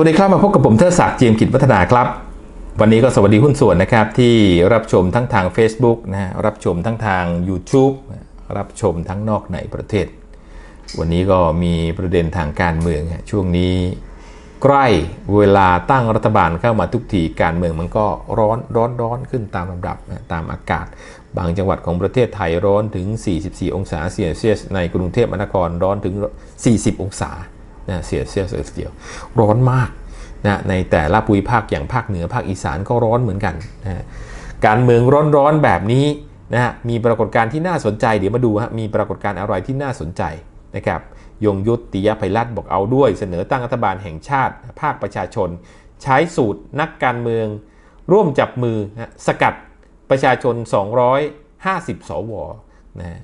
วัสดีครับมาพบกับผมเทอศักดิ์เจียมกิจวัฒนาครับ วันนี้ก็สวัสดีหุ้นส่วนนะครับ ที่รับชมทั้งทาง Facebook นะรับชมทั้งทาง YouTube รับชมทั้งนอกในประเทศ วันนี้ก็มีประเด็นทางการเมือง ช่วงนี้ใกล้เวลาตั้งรัฐบาลเข้ามาทุกทีการเมืองมันก็ร้อนร้อนร้อนขึ้นตามลำดับนะตามอากาศ บางจังหวัดของประเทศไทยร้อนถึง 44 องศาเซลเซียสในกรุงเทพมหานครร้อนถึง 40 องศา นะเซลเซียสเลยเดียวร้อนมากนะในแต่ละภูมิภาคอย่างภาคเหนือภาคอีสานก็ร้อนเหมือนกันนะการเมืองร้อนๆแบบนี้นะมีปรากฏการณ์ที่น่าสนใจเดี๋ยวมาดูฮะมีปรากฏการณ์อะไรที่น่าสนใจนะครับยงยุติยไพรัตบอกเอาด้วย เสนอตั้งรัฐบาลแห่งชาติ ภาคประชาชน ใช้สูตรนักการเมือง ร่วมจับมือนะสกัดประชาชน 250 สวนะ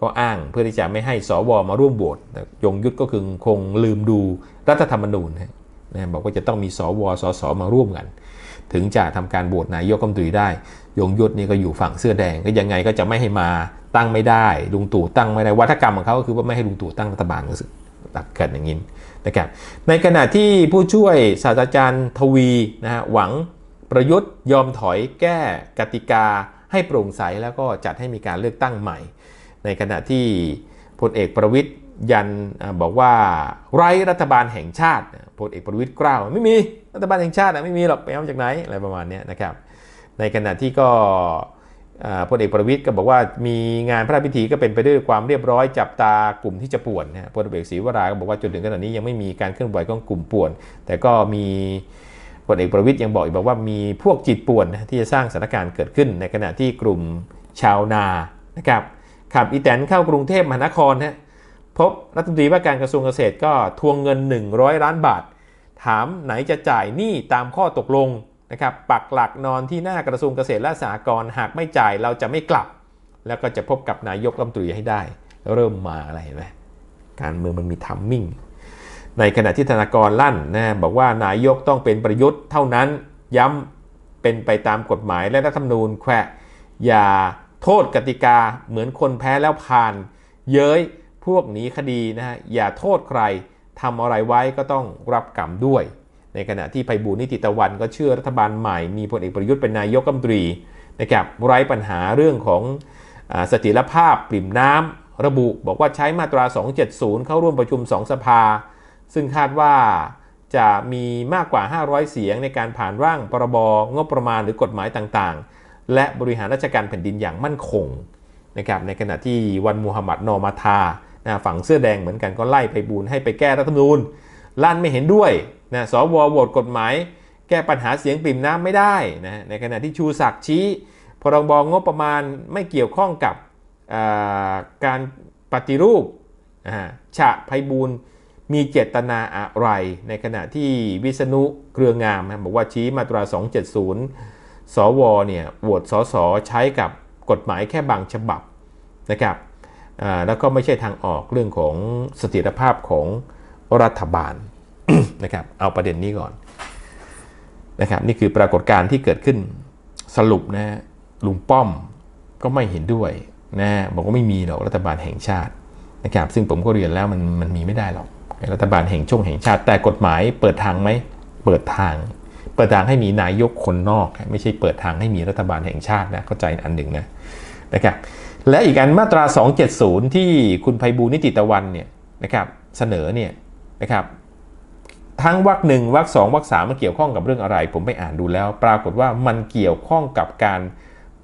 ก็อ้างเพื่อที่จะไม่ให้สวมาร่วมโหวตยงยุทธก็คือคงลืมดูรัฐธรรมนูญนะนะบอกว่าจะต้องมีสวสสมาร่วมกัน ถึงจะทำการโหวตนายกรัฐมนตรีได้ ยงยุทธนี่ก็อยู่ฝั่งเสื้อแดงก็ยังไงก็จะไม่ให้มาตั้งไม่ได้ลุงตู่ตั้งไม่ได้วัฒกรรมของเขาก็คือว่าไม่ให้ลุงตู่ตั้งรัฐบาลก็คือตักกันอย่างนี้นะครับในขณะที่ผู้ช่วยศาสตราจารย์ทวีนะฮะหวังประยุทธ์ยอมถอยแก้กติกาให้โปร่งใสแล้วก็จัดให้มีการเลือกตั้งใหม่ ในขณะที่พลเอกประวิทย์ยันบอกว่าไร้รัฐบาลแห่งชาติพลเอกประวิทย์กล่าวไม่มีรัฐบาลแห่งชาติไม่มีหรอกไปเอาจากไหนอะไรประมาณนี้นะครับ ในขณะที่ก็พลเอกประวิทย์ก็บอกว่ามีงานพระราชพิธีก็เป็นไปด้วยความเรียบร้อยจับตากลุ่มที่จะป่วนนะพลเอกศรีวราก็บอกว่าจนถึงขณะนี้ยังไม่มีการเคลื่อนไหวของกลุ่มป่วน แต่ก็มีพลเอกประวิทย์ยังบอกอีกบอกว่ามีพวกจิตป่วนที่จะสร้างสถานการณ์เกิดขึ้น ในขณะที่กลุ่มชาวนานะครับ ขับอีแตนเข้ากรุงเทพมหานครนะพบรัฐมนตรีว่าการกระทรวงเกษตรก็ทวงเงิน 100 ล้านบาท ถามไหนจะจ่ายหนี้ตามข้อตกลงนะครับปักหลักนอนที่หน้ากระทรวงเกษตรและสหกรณ์หากไม่จ่ายเราจะไม่กลับ แล้วก็จะพบกับนายกรัฐมนตรีให้ได้ เริ่มมาอะไรเห็นไหมการเมืองมันมีทัมมิ่งในขณะที่ธนากรลั่นนะบอกว่านายกต้องเป็นประยุทธ์เท่านั้นย้ำเป็นไปตามกฎหมายและรัฐธรรมนูญแควอย่า โทษกติกาเหมือนคนแพ้แล้วผ่าน เย้ยพวกหนีคดีนะฮะอย่าโทษใครทำอะไรไว้ก็ต้องรับกรรมด้วย ในขณะที่ไพบูลนิติตะวันก็เชื่อรัฐบาลใหม่มีพลเอกประยุทธ์เป็นนายกรัฐมนตรีนะครับไร้ปัญหาเรื่องของเสถียรภาพปริ่มน้ำระบุบอกว่าใช้มาตรา 270 เข้าร่วมประชุม 2 สภา ซึ่งคาดว่าจะมีมากกว่า 500 เสียงในการผ่านร่างพรบงบประมาณหรือกฎหมายต่างๆ และบริหารราชการแผ่นดินอย่างมั่นคงนะครับในขณะที่วันมูฮัมหมัดนอมาทานะฝั่งเสื้อแดงเหมือนกันก็ไล่ไปบูนให้ไปแก้รัฐธรรมนูญลั่นไม่เห็นด้วยนะสวโหวตกฎหมาย แก้ปัญหาเสียงปริ่มน้ำไม่ได้นะในขณะที่ชูศักดิ์ชี้พรบงบประมาณไม่เกี่ยวข้องกับการปฏิรูปฉะไพบูลมีเจตนาอะไร ในขณะที่วิษณุเครืองามนะบอกว่าชี้มาตรา 270 สวเนี่ยโหวตสสใช้กับกฎหมายแค่บางฉบับนะครับแล้วก็ไม่ใช่ทางออกเรื่องของเสถียรภาพของรัฐบาลนะครับเอาประเด็นนี้ก่อนนะครับนี่คือปรากฏการณ์ที่เกิดขึ้นสรุปนะลุงป้อมก็ไม่เห็นด้วยนะบอกว่าไม่มีหรอกรัฐบาลแห่งชาตินะครับซึ่งผมก็เรียนแล้วมันมันมีไม่ได้หรอกรัฐบาลแห่งช่วงแห่งชาติแต่กฎหมายเปิดทางไหมเปิดทาง เปิดทางให้มีนายกคนนอก ไม่ใช่เปิดทางให้มีรัฐบาลแห่งชาตินะเข้าใจอันหนึ่งนะนะครับและอีกอันมาตรา 270 ที่คุณไพบูลนิติตะวันเนี่ยนะครับเสนอเนี่ยนะครับทั้งวรรคหนึ่งวรรคสองวรรคสามมันเกี่ยวข้องกับเรื่องอะไร ผมไปอ่านดูแล้ว ปรากฏว่ามันเกี่ยวข้องกับการ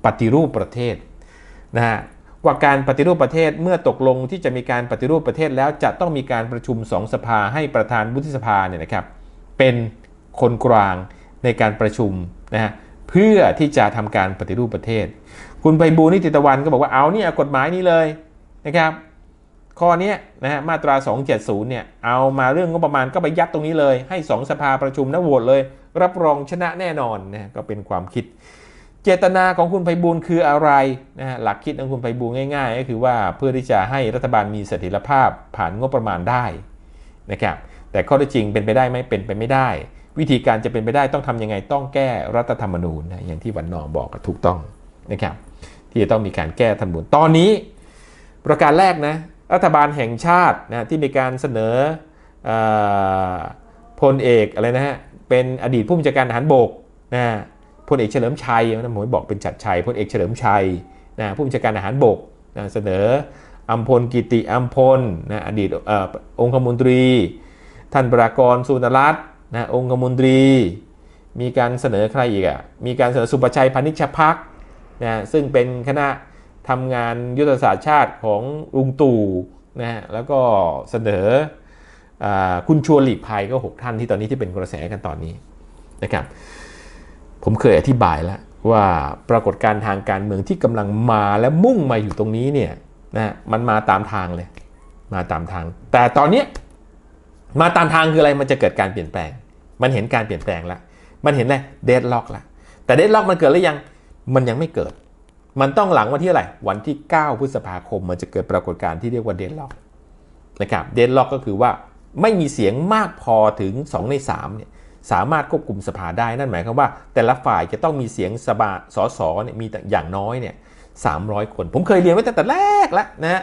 ปฏิรูปประเทศนะฮะว่าการปฏิรูปประเทศเมื่อตกลงที่จะมีการปฏิรูปประเทศแล้วจะต้องมีการประชุมสองสภาให้ประธานวุฒิสภาเนี่ยนะครับเป็นคนกลาง ในการประชุมนะฮะเพื่อที่จะทำการปฏิรูปประเทศ คุณไพบูลนิติตะวันก็บอกว่าเอาเนี่ยกฎหมายนี้เลยนะครับข้อนี้นะฮะมาตรา 270 เนี่ยเอามาเรื่องงบประมาณก็ไปยัดตรงนี้เลย ให้ 2 สภาประชุมนะโหวตเลย รับรองชนะแน่นอนนะก็เป็นความคิด เจตนาของคุณไพบูลคืออะไรนะฮะหลักคิดของคุณไพบูลง่าย ๆ ก็คือว่าเพื่อที่จะให้รัฐบาลมีเสถียรภาพผ่านงบประมาณได้นะครับแต่ข้อที่จริงเป็นไปได้ไหมเป็นไปไม่ได้ วิธีการจะเป็นไปได้ต้องทํำยังไงต้องแก้รัฐธรรมนูญนะอย่างที่วันนอบอกถูกต้องนะครับที่จะต้องมีการแก้ธรรมนูญตอนนี้ ประการแรกนะรัฐบาลแห่งชาตินะที่มีการเสนออพลเอกอะไรนะฮะเป็นอดีตผู้บัญชาการทหารบกนะพลเอกเฉลิมชัยนะผมบอกเป็นชัดชัยพลเอกเฉลิมชัยนะผู้บัญชาการทหารบกนะเสนออัมพลกิติอัมพลนะอดีตเอ่อองคมนตรี ท่านปรากรสุนรัตน์ นะองคมนตรี มีการเสนอใครอีกอะมีการเสนอสุประชัยพานิชพักนะซึ่งเป็นคณะทำงานยุทธศาสตร์ชาติของลุงตู่นะฮะแล้วก็เสนออคุณชวนหลีกภัยก็ 6 ท่านที่ตอนนี้ที่เป็นกระแสกันตอนนี้นะครับผมเคยอธิบายแล้วว่าปรากฏการทางการเมืองที่กำลังมาและมุ่งมาอยู่ตรงนี้เนี่ยนะมันมาตามทางเลย มาตามทาง แต่ตอนนี้มาตามทางคืออะไรมันจะเกิดการเปลี่ยนแปลง มันเห็นการเปลี่ยนแปลงแล้วมันเห็นอะไรเดดล็อกแล้วแต่เดดล็อกมันเกิดหรือยังมันยังไม่เกิด มันต้องหลังวันที่อะไรวันที่ 9 พฤษภาคมมันจะเกิดปรากฏการณ์ที่เรียกว่าเดดล็อกนะครับเดดล็อกก็คือว่าไม่มีเสียงมากพอถึง 2 ใน3เนี่ยสามารถควบคุมสภาได้นั่นหมายความว่า แต่ละฝ่ายจะต้องมีเสียงสภาสสเนี่ยมีอย่างน้อยเนี่ย300คน ผมเคยเรียนไว้ตั้งแต่แรกแล้วนะฮะ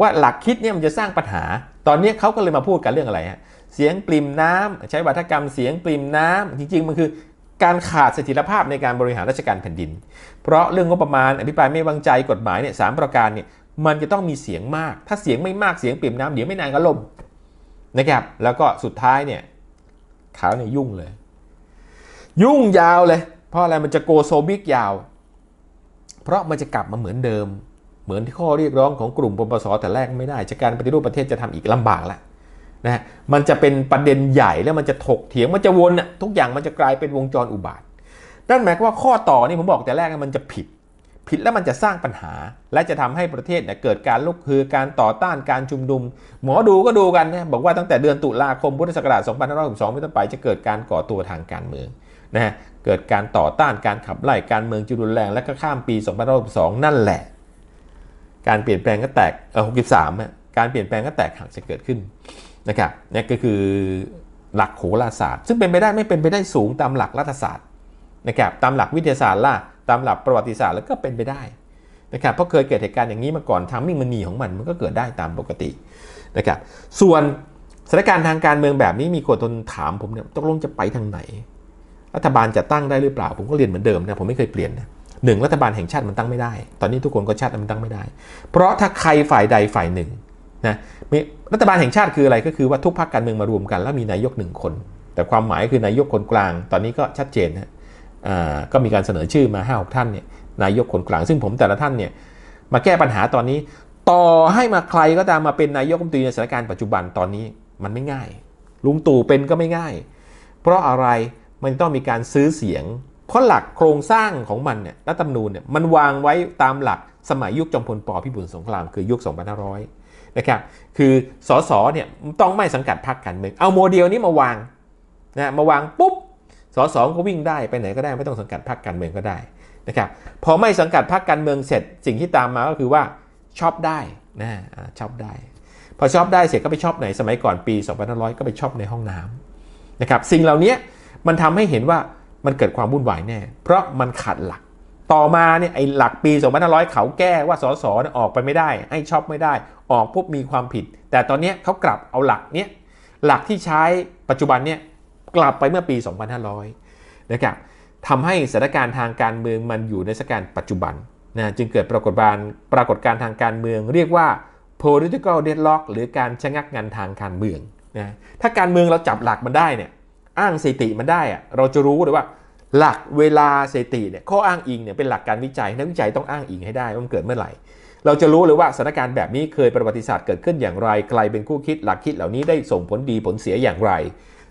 ว่าหลักคิดเนี่ยมันจะสร้างปัญหา ตอนนี้เขาก็เลยมาพูดกันเรื่องอะไรฮะ เสียงปริมน้ำใช้วัฒกรรมเสียงปริมน้ำจริง ๆ มันคือการขาดเสถียรภาพในการบริหารราชการแผ่นดิน เพราะเรื่องงบประมาณอภิปรายไม่วางใจกฎหมายเนี่ยสามประการเนี่ยมันจะต้องมีเสียงมาก ถ้าเสียงไม่มากเสียงปริ่มน้ำเดี๋ยวไม่นานก็ล่มนะครับ แล้วก็สุดท้ายเนี่ยขาวเนี่ยยุ่งเลย ยุ่งยาวเลย เพราะอะไรมันจะโกโซบิกยาว เพราะมันจะกลับมาเหมือนเดิม เหมือนที่ข้อเรียกร้องของกลุ่มปปสแต่แรกไม่ได้จากการปฏิรูปประเทศจะทำอีกลำบากแล้ว นะมันจะเป็นประเด็นใหญ่แล้วมันจะถกเถียงมันจะวนอะทุกอย่างมันจะกลายเป็นวงจรอุบาทนั่นหมายความว่าข้อต่อนี่ผมบอกแต่แรกมันจะผิด ผิดแล้วมันจะสร้างปัญหา และจะทำให้ประเทศเนี่ยเกิดการลุกฮือการต่อต้านการชุมนุม หมอดูก็ดูกันนะบอกว่าตั้งแต่เดือนตุลาคมพุทธศักราช2562เป็นต้นไปจะเกิดการก่อตัวทางการเมืองนะฮะเกิดการต่อต้านการขับไล่การเมืองจุรุนแรงและก็ข้ามปี2562นั่นแหละ การเปลี่ยนแปลงก็แตกเออ63การเปลี่ยนแปลงก็แตกหักจะเกิดขึ้น นะครับนี่ก็คือหลักโหราศาสตร์ ซึ่งเป็นไปได้ไม่เป็นไปได้สูงตามหลักรัฐศาสตร์นะครับตามหลักวิทยาศาสตร์ล่ะตามหลักประวัติศาสตร์แล้วก็เป็นไปได้นะครับเพราะเคยเกิดเหตุการณ์อย่างนี้มาก่อนทามมิ่งมันมีของมันมันก็เกิดได้ตามปกตินะครับส่วนสถานการณ์ทางการเมืองแบบนี้มีคนถามผมเนี่ยตกลงจะไปทางไหน รัฐบาลจะตั้งได้หรือเปล่า ผมก็เรียนเหมือนเดิมนะผมไม่เคยเปลี่ยนนะหนึ่งรัฐบาลแห่งชาติมันตั้งไม่ได้ ตอนนี้ทุกคนก็ชาติมันตั้งไม่ได้ เพราะถ้าใครฝ่ายใดฝ่ายหนึ่ง นะรัฐบาลแห่งชาติคืออะไรก็คือว่าทุกพรรคการเมืองมารวมกัน แล้วมีนายกหนึ่งคน แต่ความหมายคือนายกคนกลาง ตอนนี้ก็ชัดเจนนะก็มีการเสนอชื่อมา5้าท่านเนี่ยนายกคนกลาง ซึ่งผมแต่ละท่านเนี่ยมาแก้ปัญหาตอนนี้ ต่อให้มาใครก็ตามมาเป็นนายกรัฐมนตรีในสถานการณ์ปัจจุบันตอนนี้มันไม่ง่าย ลุงตู่เป็นก็ไม่ง่าย เพราะอะไรมันต้องมีการซื้อเสียง เพราะหลักโครงสร้างของมันเนี่ยรัฐธรรมนูญเนี่ยมันวางไว้ตามหลักสมัยยุคจอมพลปพิบูลสงครามคือยุค 2500 นะครับคือสสเนี่ยต้องไม่สังกัดพรรคการเมืองเอาโมเดลนี้มาวางนะมาวางปุ๊บสสก็วิ่งได้ไปไหนก็ได้ไม่ต้องสังกัดพรรคการเมืองก็ได้นะครับพอไม่สังกัดพรรคการเมืองเสร็จสิ่งที่ตามมาก็คือว่าชอบได้นะชอบได้ พอชอบได้เสร็จก็ไปชอบไหนสมัยก่อนปี2500 ก็ไปชอบในห้องน้ำนะครับสิ่งเหล่านี้มันทำให้เห็นว่ามันเกิดความวุ่นวายแน่ เพราะมันขาดหลักต่อมาเนี่ยไอ้หลักปี 2500 เขาแก้ว่าสสออกไปไม่ได้ ให้ชอบไม่ได้ ออกปุ๊บมีความผิด แต่ตอนนี้เขากลับเอาหลักเนี้ยหลักที่ใช้ปัจจุบันเนี่ยกลับไปเมื่อปี 2500 นะครับทำให้สถานการณ์ทางการเมืองมันอยู่ในสถานการณ์ปัจจุบันนะจึงเกิดปรากฏการณ์ปรากฏการณ์ทางการเมือง เรียกว่า political deadlock หรือการชะงักงานทางการเมืองนะถ้าการเมืองเราจับหลักมันได้เนี่ยอ้างสถิติมันได้อะเราจะรู้เลยว่าหลักเวลาสถิติเนี่ยข้ออ้างอิงเนี่ยเป็นหลักการวิจัยนักวิจัยต้องอ้างอิงให้ได้ว่ามันเกิดเมื่อไหร่ เราจะรู้เลยว่าสถานการณ์แบบนี้เคยประวัติศาสตร์เกิดขึ้นอย่างไรใครเป็นคู่คิดหลักคิดเหล่านี้ได้ส่งผลดีผลเสียอย่างไร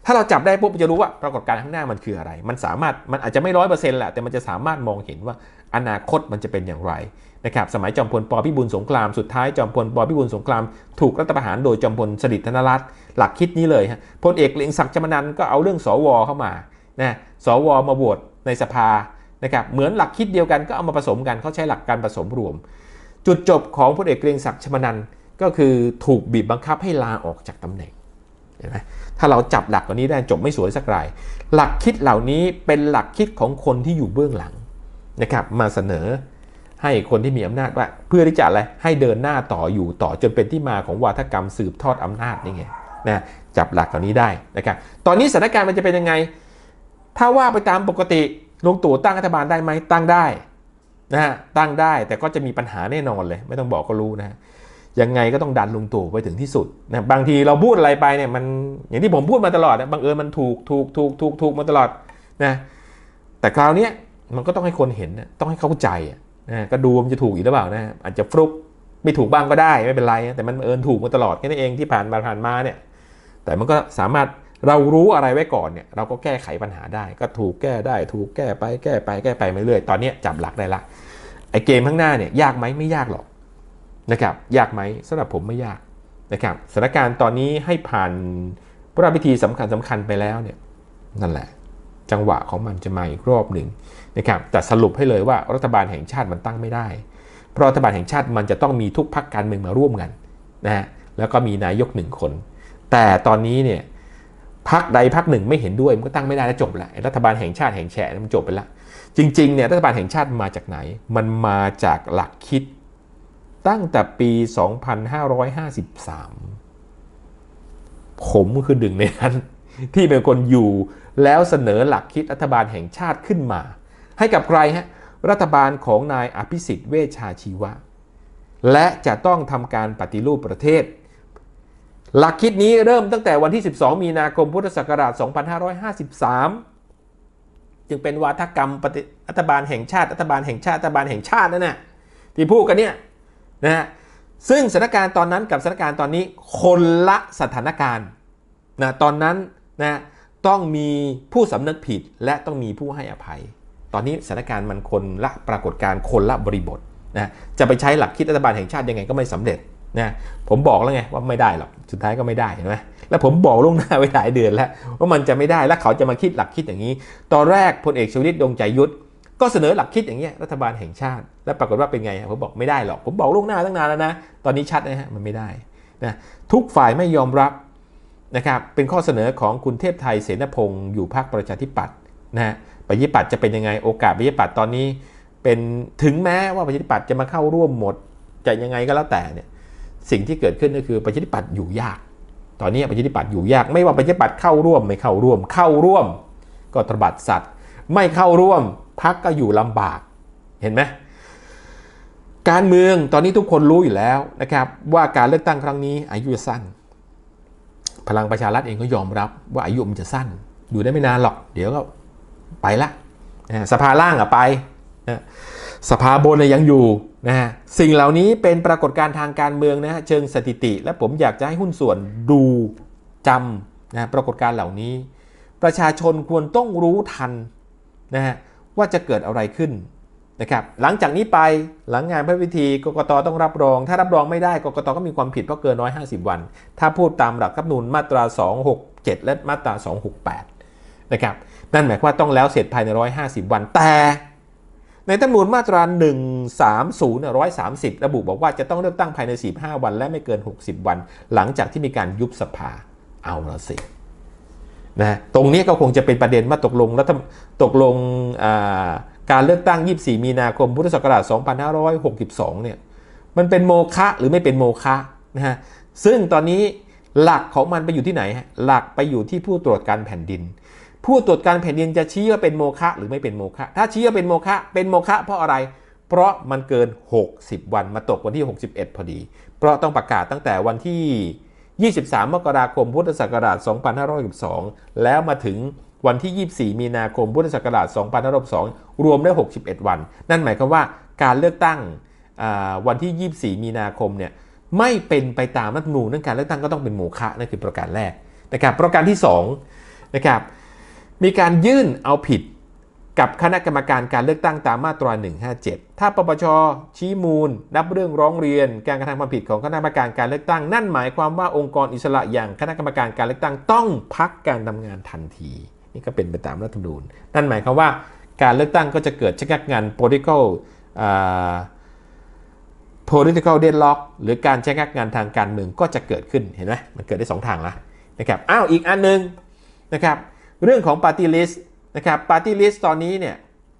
ถ้าเราจับได้ปุ๊บจะรู้ว่าปรากฏการณ์ข้างหน้ามันคืออะไร มันสามารถมันอาจจะไม่ร้อยเปอร์เซ็นต์แหละแต่มันจะสามารถมองเห็นว่าอนาคตมันจะเป็นอย่างไรนะครับสมัยจอมพลปพิบูลสงครามสุดท้ายจอมพลปพิบูลสงครามถูกรัฐประหารโดยจอมพลสฤษดิ์ธนรัตน์หลักคิดนี้เลยฮะพลเอกเลียงศักดิ์จำนันก็เอาเรื่องสวเข้ามานะสวมาโหวตในสภานะครับเหมือนหลักคิดเดียวกันก็เอามาผสมกันเขาใช้หลักการผสมรวม จุดจบของพลเอกเกรียงศักดิ์ชมนันก็คือถูกบีบบังคับให้ลาออกจากตำแหน่งเห็นไหมถ้าเราจับหลักเหล่านี้ได้จบไม่สวยสักราย หลักคิดเหล่านี้เป็นหลักคิดของคนที่อยู่เบื้องหลังนะครับมาเสนอให้คนที่มีอำนาจว่า เพื่อที่จะอะไรให้เดินหน้าต่ออยู่ต่อจนเป็นที่มาของวาทกรรมสืบทอดอำนาจนี่ไงนะจับหลักเหล่านี้ได้นะครับตอนนี้สถานการณ์มันจะเป็นยังไง ถ้าว่าไปตามปกติลงตู่ตั้งรัฐบาลได้ไหมตั้งได้ นะฮะตั้งได้แต่ก็จะมีปัญหาแน่นอนเลย ไม่ต้องบอกก็รู้นะฮะยังไงก็ต้องดันลุงตู่ไปถึงที่สุดนะบางทีเราพูดอะไรไปเนี่ยมันอย่างที่ผมพูดมาตลอดนะบังเอิญมันถูกถูกถูกถูกถูกมาตลอดนะแต่คราวนี้มันก็ต้องให้คนเห็นนะต้องให้เข้าใจนะก็ดูมันจะถูกอีกหรือเปล่านะอาจจะฟลุกไม่ถูกบ้างก็ได้ไม่เป็นไรนะแต่มันบังเอิญถูกมาตลอดแค่นั้นเองที่ผ่านมาผ่านมาเนี่ยแต่มันก็สามารถ เรารู้อะไรไว้ก่อนเนี่ยเราก็แก้ไขปัญหาได้ ก็ถูกแก้ได้ ถูกแก้ไปแก้ไปแก้ไปเรื่อยๆตอนนี้จับหลักได้ละไอ้เกมข้างหน้าเนี่ยยากไหมไม่ยากหรอกนะครับยากไหมสำหรับผมไม่ยากนะครับสถานการณ์ตอนนี้ให้ผ่านพระราชพิธีสำคัญสำคัญไปแล้วเนี่ยนั่นแหละ จังหวะของมันจะมาอีกรอบหนึ่งนะครับแต่สรุปให้เลยว่ารัฐบาลแห่งชาติมันตั้งไม่ได้ เพราะรัฐบาลแห่งชาติมันจะต้องมีทุกพรรคการเมืองมาร่วมกันนะฮะแล้วก็มีนายกหนึ่งคน แต่ตอนนี้เนี่ย พรรคใดพรรคหนึ่งไม่เห็นด้วยมันก็ตั้งไม่ได้แล้วจบละรัฐบาลแห่งชาติแห่งแฉะมันจบไปละจริงๆเนี่ยรัฐบาลแห่งชาติมาจากไหน มันมาจากหลักคิดตั้งแต่ปี 2553 ผมคือหนึ่งในนั้น ที่เป็นคนอยู่แล้วเสนอหลักคิดรัฐบาลแห่งชาติขึ้นมา ให้กับใครฮะรัฐบาลของนายอภิสิทธิ์เวชชาชีวะ และจะต้องทำการปฏิรูปประเทศ หลักคิดนี้เริ่มตั้งแต่วันที่ 12 มีนาคมพุทธศักราช 2553 จึงเป็นวาทกรรมปฏิรัฐบาลแห่งชาติรัฐบาลแห่งชาติรัฐบาลแห่งชาตินั่นน่ะที่พูดกันเนี่ยนะฮะซึ่งสถานการณ์ตอนนั้นกับสถานการณ์ตอนนี้คนละสถานการณ์นะตอนนั้นนะต้องมีผู้สำนึกผิดและต้องมีผู้ให้อภัย ตอนนี้สถานการณ์มันคนละปรากฏการณ์คนละบริบทนะจะไปใช้หลักคิดรัฐบาลแห่งชาติยังไงก็ไม่สำเร็จ นะผมบอกแล้วไงว่าไม่ได้หรอกสุดท้ายก็ไม่ได้เห็นไหมแล้วผมบอกล่วงหน้าไว้หลายเดือนแล้ว ว่ามันจะไม่ได้แล้วเขาจะมาคิดหลักคิดอย่างนี้ ตอนแรกพลเอกชวลิตดงใจยุทธก็เสนอหลักคิดอย่างเงี้ยรัฐบาลแห่งชาติ แล้วปรากฏว่าเป็นไงผมบอกไม่ได้หรอกผมบอกล่วงหน้าตั้งนานแล้วนะตอนนี้ชัดนะฮะมันไม่ได้นะทุกฝ่ายไม่ยอมรับนะครับเป็นข้อเสนอของคุณเทพไทยเสนพงศ์อยู่พรรคประชาธิปัตย์นะฮะประชาธิปัตย์จะเป็นยังไงโอกาสประชาธิปัตย์ตอนนี้ เป็นถึงแม้ว่าประชาธิปัตย์จะมาเข้าร่วมหมดจะยังไงก็แล้วแต่เนี่ย สิ่งที่เกิดขึ้นก็คือประชาธิปัตย์อยู่ยาก ตอนนี้ประชาธิปัตย์อยู่ยาก ไม่ว่าประชาธิปัตย์เข้าร่วมไม่เข้าร่วม เข้าร่วมก็ตรบัดสัตว์ ไม่เข้าร่วมพักก็อยู่ลำบาก เห็นไหมการเมืองตอนนี้ทุกคนรู้อยู่แล้วนะครับว่าการเลือกตั้งครั้งนี้อายุจะสั้น พลังประชารัฐเองก็ยอมรับว่าอายุมันจะสั้น อยู่ได้ไม่นานหรอก เดี๋ยวก็ไปละสภาล่างอะไปสภาบนยังอยู่ นะฮะสิ่งเหล่านี้เป็นปรากฏการณ์ทางการเมืองนะฮะเชิงสถิติ และผมอยากจะให้หุ้นส่วนดูจำนะปรากฏการณ์เหล่านี้ ประชาชนควรต้องรู้ทันนะฮะว่าจะเกิดอะไรขึ้นนะครับหลังจากนี้ไปหลังงานพระพิธีกกตต้องรับรอง ถ้ารับรองไม่ได้กกตก็มีความผิดเพราะเกิน150วัน ถ้าพูดตามหลักรัฐนูญมาตรา 267 และมาตรา 268นะครับนั่นหมายความว่าต้องแล้วเสร็จภายใน 150 วันแต่ ในรัฐธรรมนูญมาตรา 130เนี่ย130 ระบุบอกว่าจะต้องเลือกตั้งภายใน 45 วัน และไม่เกิน 60 วัน หลังจากที่มีการยุบสภา เอาละสินะตรงนี้ก็คงจะเป็นประเด็นว่าตกลงรัฐตกลงการเลือกตั้ง 24 มีนาคม พุทธศักราช 2562 เนี่ย มันเป็นโมฆะหรือไม่เป็นโมฆะนะฮะ ซึ่งตอนนี้หลักของมันไปอยู่ที่ไหน หลักไปอยู่ที่ผู้ตรวจการแผ่นดิน ผู้ตรวจการแผ่นดินจะชี้ว่าเป็นโมฆะหรือไม่เป็นโมฆะถ้าชี้ว่าเป็นโมฆะเป็นโมฆะเพราะอะไร เพราะมันเกิน 60 วันมาตกวันที่ 61 พอดี เพราะต้องประกาศตั้งแต่วันที่ 23 มกราคมพุทธศักราช 2562 แล้วมาถึงวันที่ 24 มีนาคมพุทธศักราช 2562 รวมได้ 61 วัน นั่นหมายความว่าการเลือกตั้งวันที่ 24 มีนาคมเนี่ยไม่เป็นไปตามรัฐมนูญนั่นการเลือกตั้งก็ต้องเป็นโมฆะนั่นคือประการแรกนะครับประการที่2นะครับ มีการยื่นเอาผิดกับคณะกรรมการการเลือกตั้งตามมาตรา 157 ถ้าปปชชี้มูลรับเรื่องร้องเรียน การกระทำความผิดของคณะกรรมการการเลือกตั้ง นั่นหมายความว่าองค์กรอิสระอย่างคณะกรรมการการเลือกตั้งต้องพักการทำงานทันที นี่ก็เป็นไปตามรัฐธรรมนูญ นั่นหมายความว่าการเลือกตั้งก็จะเกิดชักงาน political political deadlock หรือการช้งงานทางการเมืองก็จะเกิดขึ้นเห็นไหมมันเกิดได้ 2 ทางละนะครับอ้าวอีกอันนึงนะครับ เรื่องของ party list นะครับ party list ตอนนี้เนี่ย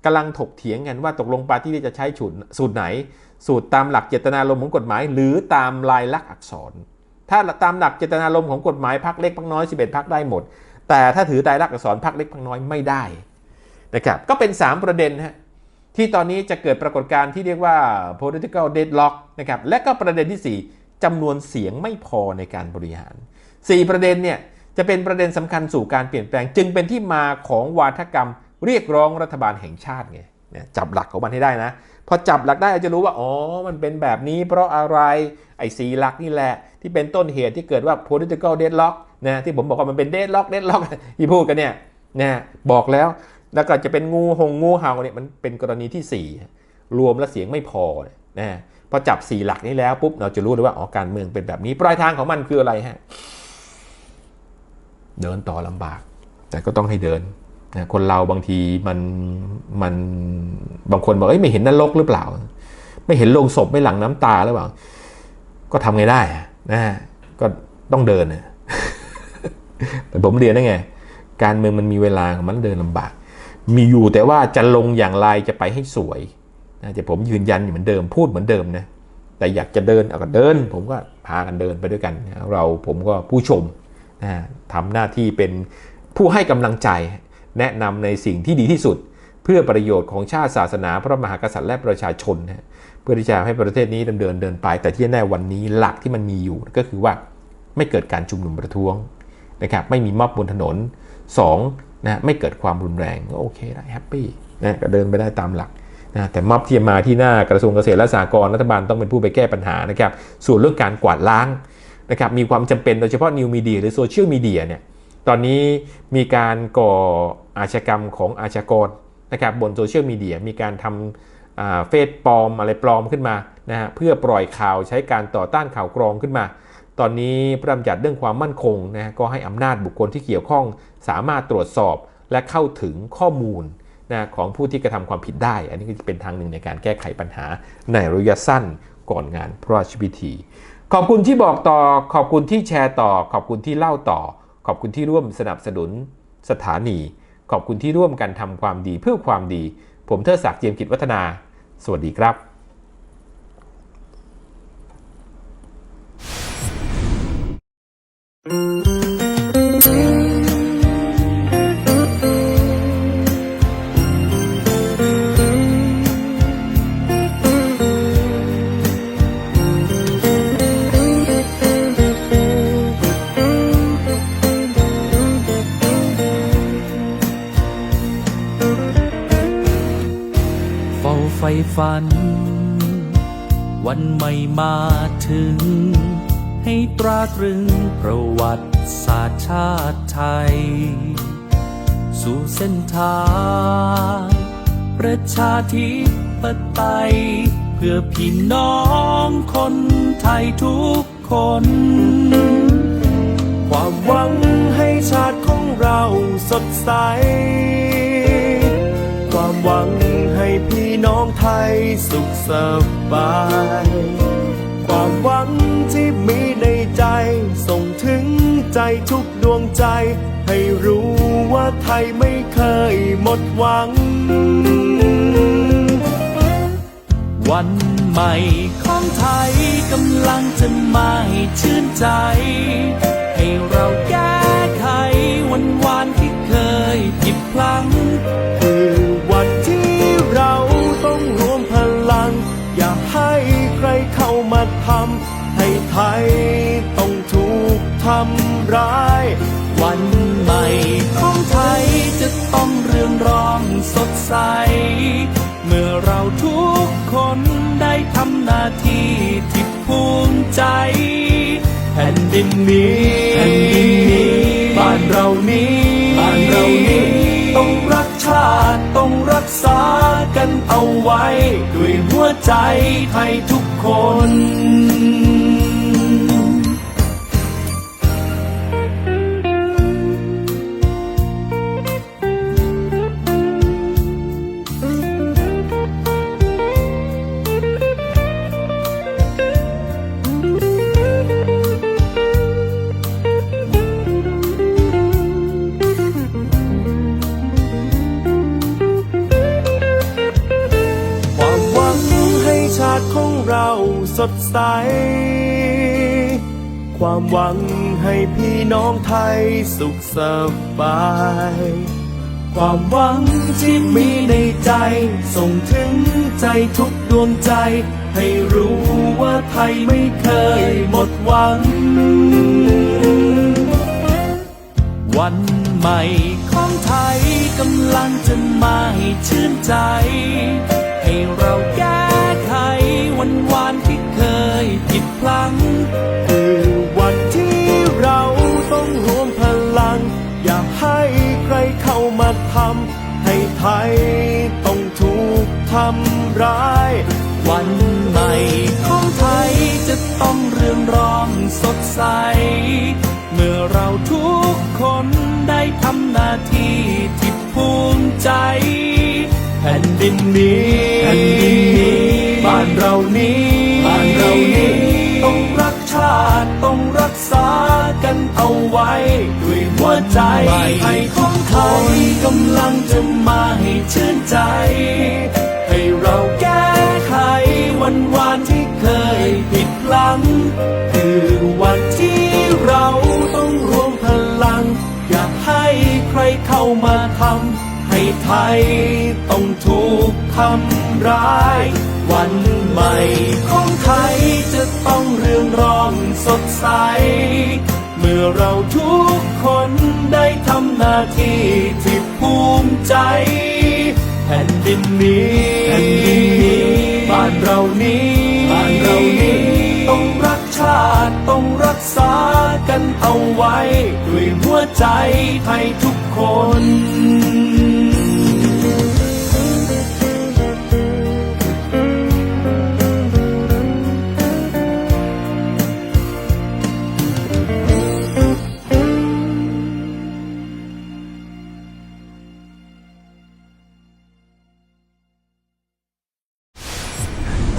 กำลังถกเถียงกันว่าตกลง party list จะใช้สูตรไหน สูตรตามหลักเจตนารมณ์ของกฎหมาย หรือตามลายลักษณ์อักษร ถ้าตามหลักเจตนารมณ์ของกฎหมายพักเล็กพักน้อย 11พักได้หมด แต่ถ้าถือไตรลักษณ์อักษรพักเล็กพักน้อยไม่ได้นะครับก็เป็น 3 ประเด็นฮะที่ตอนนี้จะเกิดปรากฏการณ์ที่เรียกว่า political deadlock นะครับและก็ประเด็นที่ 4จำนวนเสียงไม่พอในการบริหาร 4 ประเด็นเนี่ย จะเป็นประเด็นสำคัญสู่การเปลี่ยนแปลง จึงเป็นที่มาของวาทกรรม เรียกร้องรัฐบาลแห่งชาติไงจับหลักของมันให้ได้นะ พอจับหลักได้เราจะรู้ว่าอ๋อมันเป็นแบบนี้ เพราะอะไรไอ้สีหลักนี่แหละ ที่เป็นต้นเหตุที่เกิดว่า political deadlock นะที่ผมบอกว่ามันเป็น deadlock deadlock ที่พูดกันเนี่ยนะบอกแล้วแล้วก็จะเป็นงูหงงูเห่าเนี่ยมันเป็นกรณีที่ 4 รวมแล้วเสียงไม่พอเนี่ยนะพอจับ4หลักนี้แล้วปุ๊บเราจะรู้เลยว่าอ๋อการเมืองเป็นแบบนี้ปลายทางของมันคืออะไรฮะ เดินต่อลำบาก แต่ก็ต้องให้เดินนะคนเราบางทีมันมันบางคนบอกเอ้ยไม่เห็นนรกหรือเปล่า ไม่เห็นโลงศพไม่หลังน้ำตาหรือเปล่า ก็ทำไงได้นะก็ต้องเดินนะแต่ผมเรียนได้ไง การเมืองมันมีเวลาของมันเดินลำบาก มีอยู่แต่ว่าจะลงอย่างไรจะไปให้สวยนะแต่ผมยืนยันอยู่เหมือนเดิมพูดเหมือนเดิมนะแต่อยากจะเดินเอาก็เดิน ผมก็พากันเดินไปด้วยกันนะเราผมก็ผู้ชม ทำหน้าที่เป็นผู้ให้กำลังใจ แนะนำในสิ่งที่ดีที่สุด เพื่อประโยชน์ของชาติศาสนาพระมหากษัตริย์และประชาชนนะเพื่อที่จะให้ประเทศนี้ดำเนินเดินไป แต่ที่แน่วันนี้หลักที่มันมีอยู่ก็คือว่าไม่เกิดการชุมนุมประท้วงนะครับไม่มีม็อบบนถนน2นะไม่เกิดความรุนแรงก็โอเคได้แฮปปี้นะก็เดินไปได้ตามหลักนะแต่ม็อบที่มาที่หน้ากระทรวงเกษตรและสหกรณ์รัฐบาลต้องเป็นผู้ไปแก้ปัญหานะครับส่วนเรื่องการกวาดล้าง นะครับมีความจำเป็นโดยเฉพาะนิวมีเดียหรือโซเชียลมีเดียเนี่ยตอนนี้มีการก่ออาชญากรรมของอาชญากรนะครับบนโซเชียลมีเดียมีการทำเฟซปลอมอะไรปลอมขึ้นมานะฮะเพื่อปล่อยข่าวใช้การต่อต้านข่าวกรองขึ้นมา ตอนนี้พระราชบัญญัติเรื่องความมั่นคงนะก็ให้อำนาจบุคคลที่เกี่ยวข้อง สามารถตรวจสอบและเข้าถึงข้อมูลนะของผู้ที่กระทำความผิดได้ อันนี้ก็จะเป็นทางหนึ่งในการแก้ไขปัญหาในระยะสั้นก่อนงานพระราชพิธี ขอบคุณที่บอกต่อ ขอบคุณที่แชร์ต่อ ขอบคุณที่เล่าต่อ ขอบคุณที่ร่วมสนับสนุนสถานี ขอบคุณที่ร่วมกันทำความดีเพื่อความดี ผมเทิดศักดิ์เจียมกิจวัฒนา สวัสดีครับ ส้นทาง ประชาธิปไตยเพื่อพี่น้องคนไทยทุกคน ความหวังให้ชาติของเราสดใส ความหวังให้พี่น้องไทยสุขสบาย ความหวังที่มีในใจส่งถึงใจทุกดวงใจ ให้รู้ว่าไทยไม่เคยหมดหวัง วันใหม่ของไทยกำลังจะมาให้ชื่นใจ ให้เราแก้ไขวันวานที่เคยผิดพลั้ง ทำหน้าที่ที่ภูมิใจ แผ่นดินนี้แผ่นดินนี้บ้านเรานี้บ้านเรานี้ต้องรักชาติต้องรักษากันเอาไว้ ด้วยหัวใจไทยทุกคน ดใส ความหวังให้พี่น้องไทยสุขสบาย ความหวังที่มีในใจ ส่งถึงใจทุกดวงใจ ให้รู้ว่าไทยไม่เคยหมดหวัง วันใหม่ของไทยกำลังจะมาให้ชื่นใจ ให้เราแก้ไขวันวาน ผิดพลั้ง คือวันที่เราต้องรวมพลัง อย่าให้ใครเข้ามาทำให้ไทยต้องถูกทำร้าย วันใหม่ของไทยจะต้องเรืองรองสดใส เมื่อเราทุกคนได้ทำหน้าที่ที่ภูมิใจแผ่นดินนี้แผ่นดินนี้ บ้านเรานี้ บ้านเรานี้ ต้องรักชาติต้องรักษากันเอาไว้ ด้วยหัวใจใหม่ไทยของไทยกำลังจะมาให้ชื่นใจ ให้เราแก้ไขวันวานที่เคยผิดพลัง คือวันที่เราต้องรวมพลัง อย่าให้ใครเข้ามาทำให้ไทยต้องถูกทำร้าย วันใหม่ของไทยจะต้องเรืองรองสดใส เมื่อเราทุกคนได้ทำหน้าที่ที่ภูมิใจ แผ่นดินนี้แผ่นดินนี้บ้านเรานี้บ้านเรานี้ต้องรักชาติต้องรักษากันเอาไว้ ด้วยหัวใจไทยทุกคน